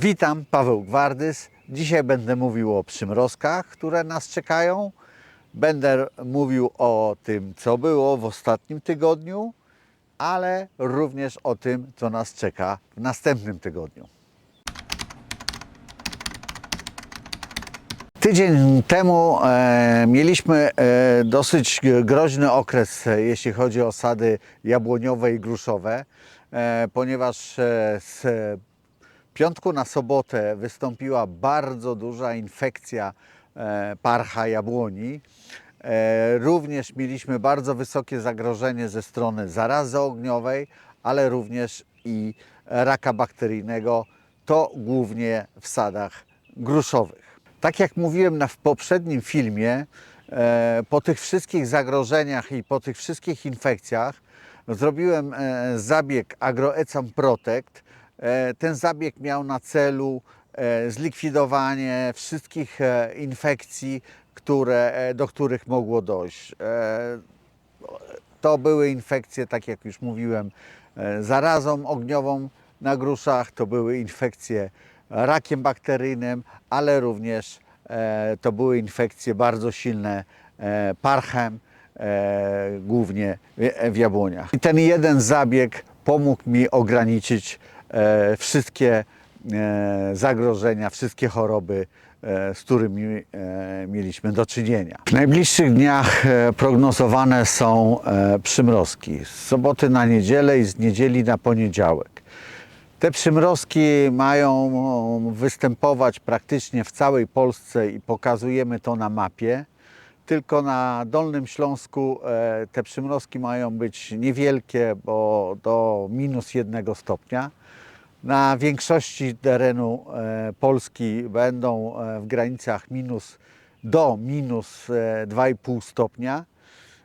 Witam, Paweł Gwardys. Dzisiaj będę mówił o przymrozkach, które nas czekają. Będę mówił o tym, co było w ostatnim tygodniu, ale również o tym, co nas czeka w następnym tygodniu. Tydzień temu e, mieliśmy e, dosyć groźny okres, e, jeśli chodzi o sady jabłoniowe i gruszowe, e, ponieważ e, z piątku na sobotę wystąpiła bardzo duża infekcja e, parcha jabłoni. E, Również mieliśmy bardzo wysokie zagrożenie ze strony zarazy ogniowej, ale również i raka bakteryjnego, to głównie w sadach gruszowych. Tak jak mówiłem w poprzednim filmie, e, po tych wszystkich zagrożeniach i po tych wszystkich infekcjach zrobiłem zabieg AgroEcam Protect. E, ten zabieg miał na celu e, zlikwidowanie wszystkich e, infekcji, które, do których mogło dojść. To były infekcje, tak jak już mówiłem, zarazą ogniową na gruszach, to były infekcje rakiem bakteryjnym, ale również to były infekcje bardzo silne parchem, głównie w- jabłoniach. I ten jeden zabieg pomógł mi ograniczyć wszystkie e, zagrożenia, wszystkie choroby, e, z którymi e, mieliśmy do czynienia. W najbliższych dniach e, prognozowane są e, przymrozki z soboty na niedzielę i z niedzieli na poniedziałek. Te przymrozki mają występować praktycznie w całej Polsce i pokazujemy to na mapie. Tylko na Dolnym Śląsku e, te przymrozki mają być niewielkie, bo do minus jednego stopnia. Na większości terenu e, Polski będą e, w granicach minus do minus e, 2,5 stopnia.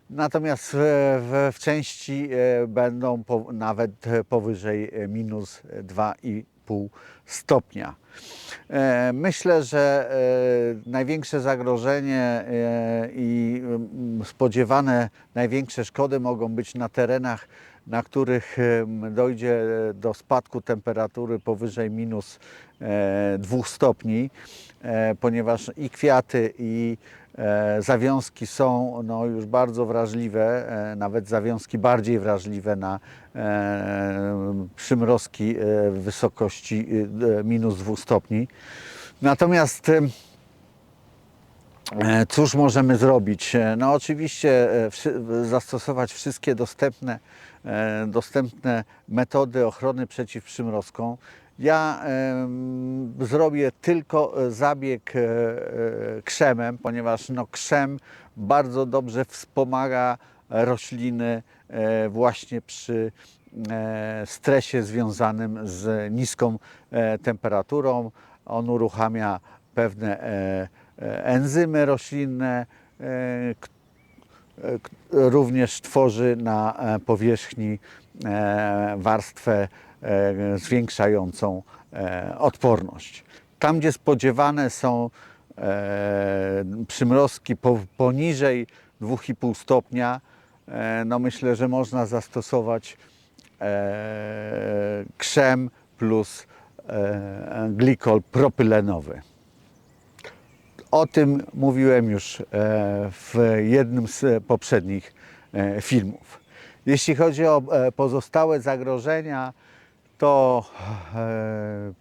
Natomiast w, w, części będą po, nawet powyżej minus 2,5 stopnia. E, Myślę, że e, największe zagrożenie e, i mm, spodziewane największe szkody mogą być na terenach, na których em, dojdzie do spadku temperatury powyżej minus e, 2 stopni, ponieważ i kwiaty, i zawiązki są no, już bardzo wrażliwe, e, nawet zawiązki bardziej wrażliwe na e, przymrozki e, w wysokości e, minus 2 stopni. Natomiast E, Cóż możemy zrobić? E, No oczywiście e, zastosować wszystkie dostępne, e, dostępne metody ochrony przeciwprzymrozką. Ja zrobię tylko e, zabieg e, e, krzemem, ponieważ no, krzem bardzo dobrze wspomaga rośliny e, właśnie przy e, stresie związanym z niską e, temperaturą. On uruchamia pewne e, e, enzymy roślinne, e, e, również tworzy na e, powierzchni e, warstwę e, zwiększającą e, odporność. Tam, gdzie spodziewane są e, przymrozki po, poniżej 2,5 stopnia, e, no myślę, że można zastosować e, krzem plus e, glikol propylenowy. O tym mówiłem już e, w jednym z poprzednich e, filmów. Jeśli chodzi o e, pozostałe zagrożenia, to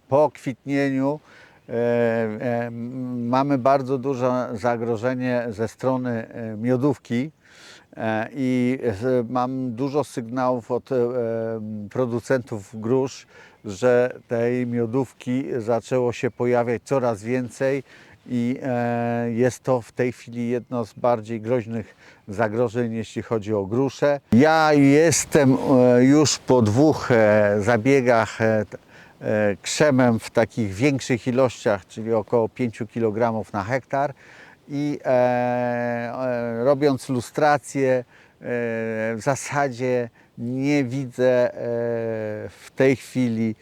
po kwitnieniu mamy bardzo duże zagrożenie ze strony miodówki i mam dużo sygnałów od producentów grusz, że tej miodówki zaczęło się pojawiać coraz więcej i e, jest to w tej chwili jedno z bardziej groźnych zagrożeń, jeśli chodzi o grusze. Ja jestem e, już po dwóch e, zabiegach krzemem w takich większych ilościach, czyli około 5 kg na hektar i robiąc lustrację w zasadzie nie widzę w tej chwili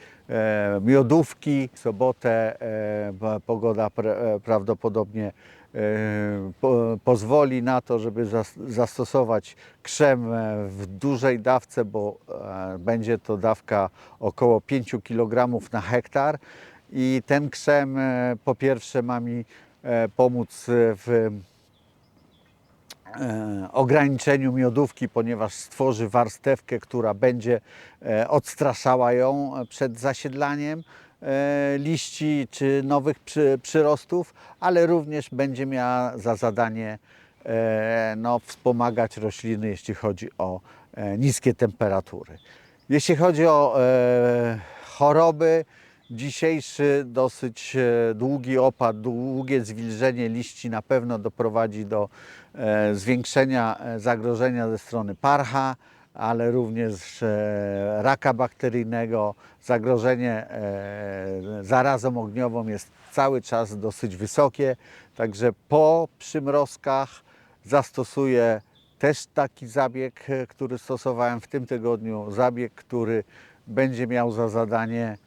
miodówki. W sobotę e, pogoda e, prawdopodobnie e, po, pozwoli na to, żeby zas, zastosować krzem e, w dużej dawce, bo e, będzie to dawka około 5 kg na hektar i ten krzem e, po pierwsze ma mi e, pomóc w e, ograniczeniu miodówki, ponieważ stworzy warstewkę, która będzie e, odstraszała ją przed zasiedlaniem e, liści czy nowych przy, przyrostów, ale również będzie miała za zadanie e, no, wspomagać rośliny, jeśli chodzi o e, niskie temperatury. Jeśli chodzi o e, choroby, dzisiejszy dosyć e, długi opad, długie zwilżenie liści na pewno doprowadzi do e, zwiększenia e, zagrożenia ze strony parcha, ale również raka bakteryjnego. Zagrożenie zarazą ogniową jest cały czas dosyć wysokie, także po przymrozkach zastosuję też taki zabieg, który stosowałem w tym tygodniu, zabieg, który będzie miał za zadanie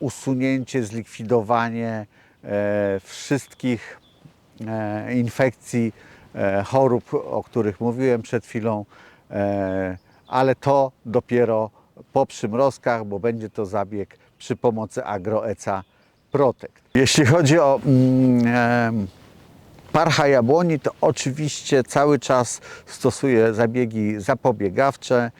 usunięcie, zlikwidowanie e, wszystkich e, infekcji, e, chorób, o których mówiłem przed chwilą, e, ale to dopiero po przymrozkach, bo będzie to zabieg przy pomocy AgroEca Protect. Jeśli chodzi o mm, parcha jabłoni, to oczywiście cały czas stosuję zabiegi zapobiegawcze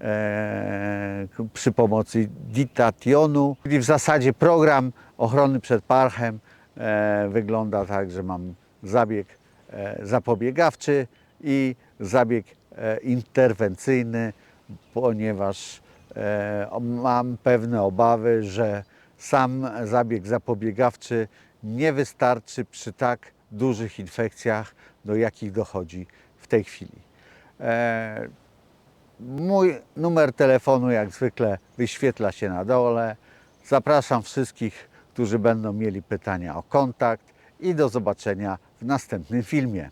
e, przy pomocy ditationu. Czyli w zasadzie program ochrony przed parchem e, wygląda tak, że mam zabieg e, zapobiegawczy i zabieg e, interwencyjny, ponieważ e, mam pewne obawy, że sam zabieg zapobiegawczy nie wystarczy przy tak dużych infekcjach, do jakich dochodzi w tej chwili. E, Mój numer telefonu jak zwykle wyświetla się na dole. Zapraszam wszystkich, którzy będą mieli pytania o kontakt i do zobaczenia w następnym filmie.